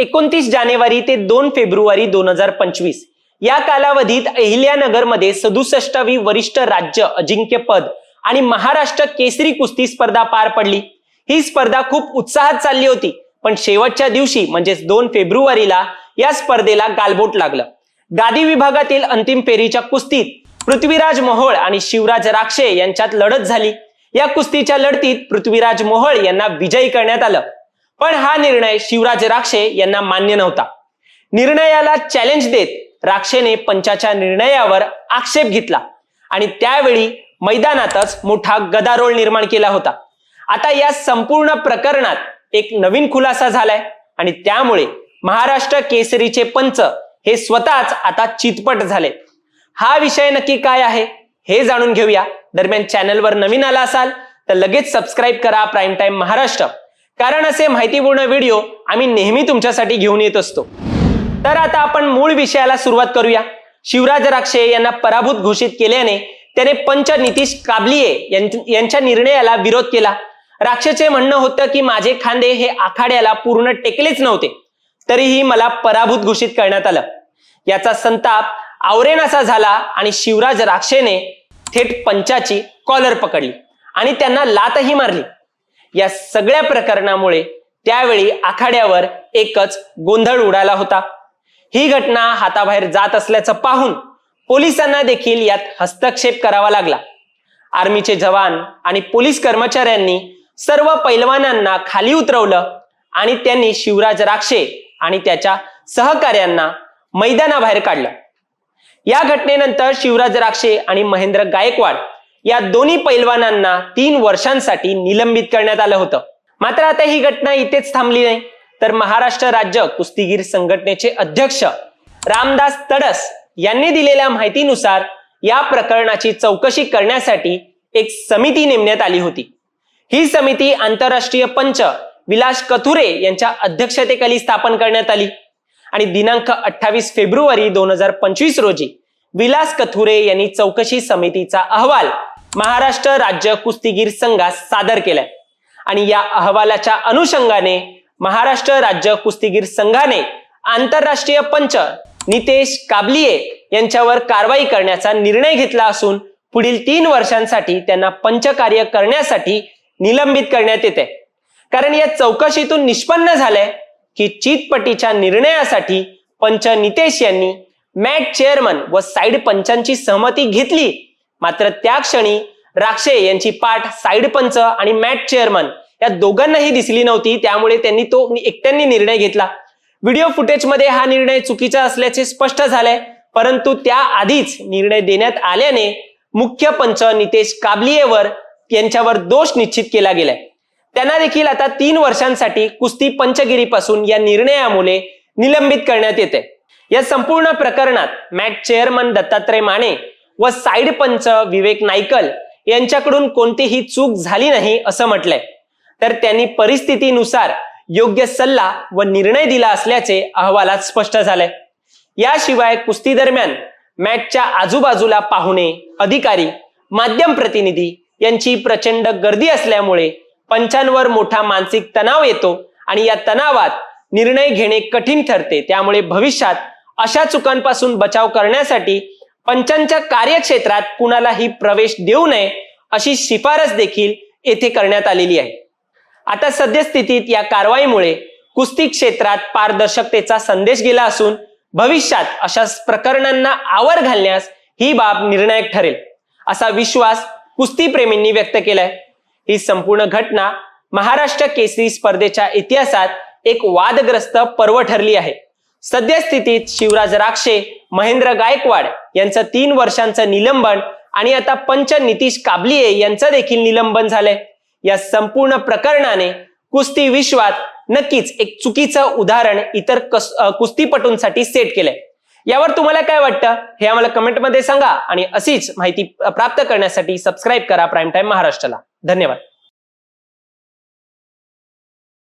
एकोणतीस जानेवारी ते दोन फेब्रुवारी दोन हजार पंचवीस. या कालावधीत अहिल्यानगरमध्ये सदुसष्टावी वरिष्ठ राज्य अजिंक्यपद आणि महाराष्ट्र केसरी कुस्ती स्पर्धा पार पडली. ही स्पर्धा खूप उत्साहात चालली होती पण शेवटच्या दिवशी म्हणजेच दोन फेब्रुवारीला या स्पर्धेला गालबोट लागलं. गादी विभागातील अंतिम फेरीच्या कुस्तीत पृथ्वीराज मोहोळ आणि शिवराज राक्षे यांच्यात लढत झाली. या कुस्तीच्या लढतीत पृथ्वीराज मोहोळ यांना विजयी करण्यात आलं. पण हा निर्णय शिवराज राक्षे यांना मान्य नव्हता. निर्णयाला चॅलेंज देत राक्षेने पंचाच्या निर्णयावर आक्षेप घेतला आणि त्यावेळी मैदानातच मोठा गदारोळ निर्माण केला होता. आता या संपूर्ण प्रकरणात एक नवीन खुलासा झालाय आणि त्यामुळे महाराष्ट्र केसरीचे पंच हे स्वतःच आता चितपट झाले हा विषय नक्की काय आहे हे जाणून घेऊया. दरम्यान चॅनलवर नवीन आला असाल तर लगेच सबस्क्राईब करा. Prime time Maharashtra. कारण असे माहितीपूर्ण व्हिडिओ आम्ही नेहमी तुमच्यासाठी घेऊन येत असतो. तर आता आपण मूळ विषयाला सुरुवात करूया. शिवराज राक्षे यांना पराभूत घोषित केल्याने त्याने पंच नितीश काबलिये यांच्या निर्णयाला विरोध केला. राक्षेचे म्हणणं होतं की माझे खांदे हे आखाड्याला पूर्ण टेकलेच नव्हते. तरीही मला पराभूत घोषित करण्यात आलं. याचा संताप आवरेनासा झाला आणि शिवराज राक्षेने थेट पंचाची कॉलर पकडली आणि त्यांना लातही मारली. या सगळ्या प्रकरणामुळे त्यावेळी आखाड्यावर एकच गोंधळ उडाला होता. ही घटना हाताबाहेर जात असल्याचं पाहून पोलिसांना देखील यात हस्तक्षेप करावा लागला. आर्मीचे जवान आणि पोलीस कर्मचाऱ्यांनी सर्व पैलवानांना खाली उतरवलं आणि त्यांनी शिवराज राक्षे आणि त्याच्या सहकार्यांना मैदानाबाहेर काढलं. या घटनेनंतर शिवराज राक्षे आणि महेंद्र गायकवाड या दोन्ही पैलवानांना तीन वर्षांसाठी निलंबित करण्यात आलं होतं. मात्र आता ही घटना इथेच थांबली नाही. तर महाराष्ट्र राज्य कुस्तीगीर संघटनेचे अध्यक्ष रामदास तडस यांनी दिलेल्या माहितीनुसार या प्रकरणाची चौकशी करण्यासाठी एक समिती नेमण्यात आली होती. ही समिती आंतरराष्ट्रीय पंच विलास कथुरे यांच्या अध्यक्षतेखाली स्थापन करण्यात आली. आणि दिनांक अठ्ठावीस फेब्रुवारी दोन हजार पंचवीस रोजी विलास कथुरे यांनी चौकशी समितीचा अहवाल महाराष्ट्र राज्य कुस्तीगीर संघास सादर केलाय. आणि या अहवालाच्या अनुषंगाने महाराष्ट्र राज्य कुस्तीगीर संघाने आंतरराष्ट्रीय पंच नितेश काबलिये यांच्यावर कारवाई करण्याचा निर्णय घेतला असून पुढील तीन वर्षांसाठी त्यांना पंचकार्य करण्यासाठी निलंबित करण्यात येते कारण या चौकशीतून निष्पन्न झालंय की चितपटीच्या निर्णयासाठी पंच नितेश यांनी मॅट चेअरमन व साईड पंचांची सहमती घेतली. मात्र त्या क्षणी राक्षे यांची पाठ साईड पंच आणि मॅट चेअरमन या दोघांनाही दिसली नव्हती. त्यामुळे त्यांनी तो एकट्यांनी निर्णय घेतला. व्हिडिओ फुटेजमध्ये हा निर्णय चुकीचा असल्याचे स्पष्ट झालंय. परंतु त्या आधीच निर्णय देण्यात आल्याने मुख्य पंच नितेश काबलियेवर यांच्यावर दोष निश्चित केला गेलाय. त्यांना देखील आता तीन वर्षांसाठी कुस्ती पंचगिरीपासून या निर्णयामुळे निलंबित करण्यात येते या संपूर्ण प्रकरणात मॅट चेअरमन दत्तात्रय माने व साईड पंच विवेक नायकल यांच्याकडून कोणतीही चूक झाली नाही असं म्हटलंय. तर त्यांनी परिस्थितीनुसार योग्य सल्ला व निर्णय दिला असल्याचे अहवालात स्पष्ट झालंय. याशिवाय कुस्ती दरम्यान मॅचच्या आजूबाजूला पाहुणे अधिकारी माध्यम प्रतिनिधी यांची प्रचंड गर्दी असल्यामुळे पंचांवर मोठा मानसिक तणाव येतो आणि या तणावात निर्णय घेणे कठीण ठरते. त्यामुळे भविष्यात अशा चुकांपासून बचाव करण्यासाठी पंचांच्या कार्यक्षेत्रात कुणालाही प्रवेश देऊ नये अशी शिफारस देखील येथे करण्यात आलेली आहे. आता सद्यस्थितीत या कारवाईमुळे कुस्ती क्षेत्रात पारदर्शकतेचा संदेश गेला असून भविष्यात अशा प्रकरणांना आवर घालण्यास ही बाब निर्णायक ठरेल असा विश्वास कुस्तीप्रेमींनी व्यक्त केलाय. ही संपूर्ण घटना महाराष्ट्र केसरी स्पर्धेच्या इतिहासात एक वादग्रस्त पर्व ठरली आहे. सद्यस्थितीत शिवराज राक्षे महेंद्र गायकवाड यांचं तीन वर्षांचं निलंबन आणि आता पंच नितीश काबलिये यांचं देखील निलंबन झालंय. या संपूर्ण प्रकरणाने कुस्ती विश्वात नक्कीच एक चुकीचं उदाहरण इतर कस- कुस्तीपटूंसाठी सेट केलंय. यावर तुम्हाला काय वाटतं? हे आम्हाला कमेंटमध्ये सांगा आणि अशीच माहिती प्राप्त करण्यासाठी सबस्क्राईब करा प्राईम टाईम महाराष्ट्राला. धन्यवाद.